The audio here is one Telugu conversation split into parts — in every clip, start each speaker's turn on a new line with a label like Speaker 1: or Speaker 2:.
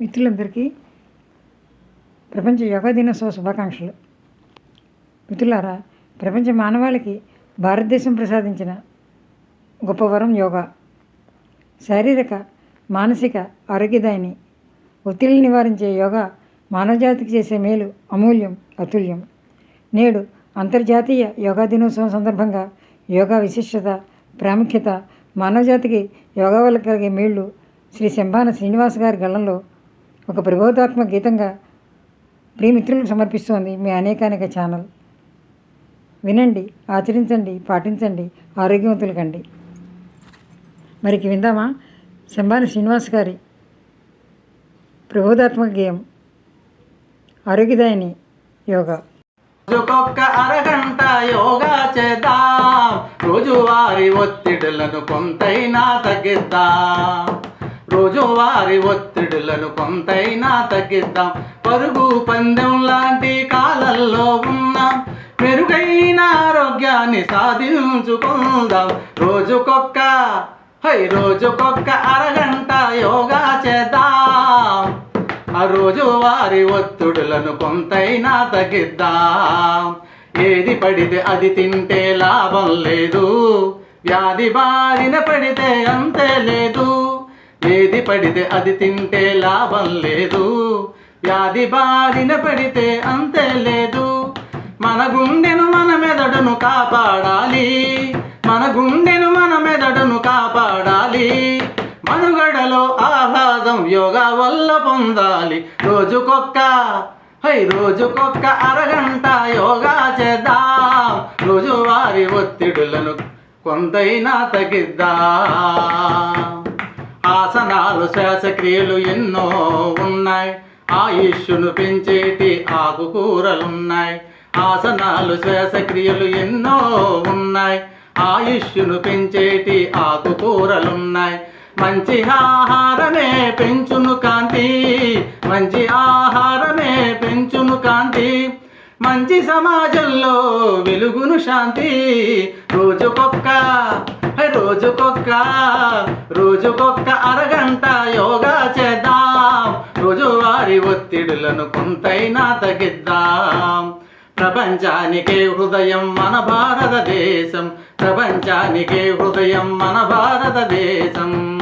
Speaker 1: మిత్రులందరికీ ప్రపంచ యోగా దినోత్సవ శుభాకాంక్షలు. మిత్రులారా ప్రపంచ మానవాళికి భారతదేశం ప్రసాదించిన గొప్ప వరం యోగా. శారీరక మానసిక ఆరోగ్యదాయిని ఒత్తిడిని నివారించే యోగా మానవజాతికి చేసే మేలు అమూల్యం అతుల్యం. నేడు అంతర్జాతీయ యోగా దినోత్సవం సందర్భంగా యోగా విశిష్టత ప్రాముఖ్యత మానవజాతికి యోగా వల్ల కలిగే మేళ్ళు శ్రీ శంభాన శ్రీనివాస్ గారి గళంలో ఒక ప్రబోధాత్మక గీతంగా ప్రియమిత్రులకు సమర్పిస్తోంది మీ అనేకానేక ఛానల్. వినండి ఆచరించండి పాటించండి ఆరోగ్యవంతులు కండి. మరికి విందామా? శంబాని శ్రీనివాస్ గారి ప్రబోధాత్మక గేయం ఆరోగ్యదాయని యోగా.
Speaker 2: రోజుకొక్క అరగంట యోగా చేద్దాం. రోజువారి ఒత్తిడులను కొంతైనా తగ్గిద్దాం. రోజువారి ఒత్తిడులను కొంతైనా తగ్గిద్దాం. పరుగు పందెం లాంటి కాలల్లో ఉన్నాం. మెరుగైన ఆరోగ్యాన్ని సాధించుకుందాం. రోజుకొక్క హై రోజుకొక్క అరగంట యోగా చేద్దాం. ఆ రోజు వారి ఒత్తిడులను కొంతైనా తగ్గిద్దాం. ఏది పడితే అది తింటే లాభం లేదు. వ్యాధి బారిన పడితే అంత ఏది పడితే అది తింటే లాభం లేదు. వ్యాధి బారిన పడితే అంతే లేదు. మన గుండెను మన మెదడును కాపాడాలి. మన గుండెను మన మెదడును కాపాడాలి. మనుగడలో ఆహ్లాదం యోగా వల్ల పొందాలి. రోజుకొక్క హై రోజుకొక్క అరగంట యోగా చేద్దాం. రోజువారి ఒత్తిడులను కొంతైనా తగ్గిద్దాం. ఆసనాలు శ్వాసక్రియలు ఎన్నో ఉన్నాయి. ఆయుష్ను పెంచేటి ఆకుకూరలున్నాయి ఆసనాలు శ్వాసక్రియలు ఎన్నో ఉన్నాయి. ఆయుష్ను పెంచేటి ఆకుకూరలున్నాయి మంచి ఆహారమే పెంచును కాంతి. మంచి ఆహారమే పెంచును కాంతి. మంచి సమాజంలో వెలుగును శాంతి. రోజుకొక్క రోజుకొక్క రోజుకొక్క అరగంట యోగా చేద్దాం. రోజువారి ఒత్తిడులను కొంతైనా తగ్గిద్దాం. ప్రపంచానికే హృదయం మన భారతదేశం. ప్రపంచానికే హృదయం మన భారతదేశం.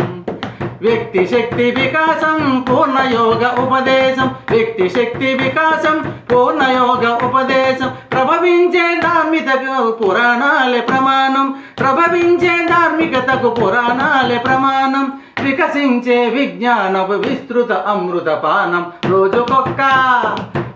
Speaker 2: వ్యక్తి శక్తి వికాసం పూర్ణ యోగ ఉపదేశం. వ్యక్తి శక్తి వికాసం పూర్ణ యోగ ఉపదేశం. ప్రభవించే ధార్మికతకు పురాణాలే ప్రమాణం. ప్రభవించే ధార్మికతకు పురాణాలే ప్రమాణం. వికసించే విజ్ఞానపు విస్తృత అమృత పానం. రోజుకొక్క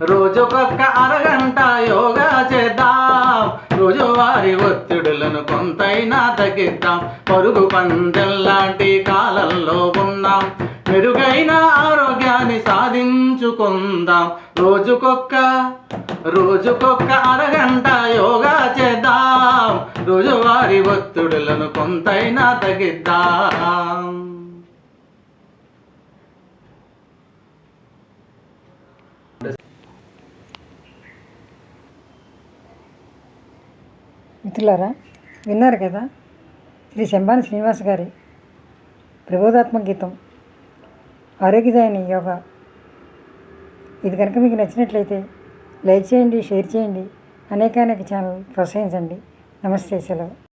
Speaker 2: రోజుకొక్క అరగంట యోగా చేద్దాం. రోజువారి ఒత్తిడులను కొంతైనా తగ్గిద్దాం. పరుగు పందెల్లాంటి కాలంలో ఉన్నాం. మెరుగైన ఆరోగ్యాన్ని సాధించుకుందాం. రోజుకొక్క రోజుకొక అరగంట యోగా చేద్దాం. రోజువారి ఒత్తిడులను కొంతైనా తగ్గిద్దాం.
Speaker 1: మిత్రులారా విన్నారు కదా? శ్రీ శంభాని శ్రీనివాస్ గారి ప్రబోధాత్మక గీతం ఆరోగ్యదాయని యోగా. ఇది కనుక మీకు నచ్చినట్లయితే లైక్ చేయండి షేర్ చేయండి. అనేకానేక ఛానల్ ప్రోత్సహించండి. నమస్తే సెలవు.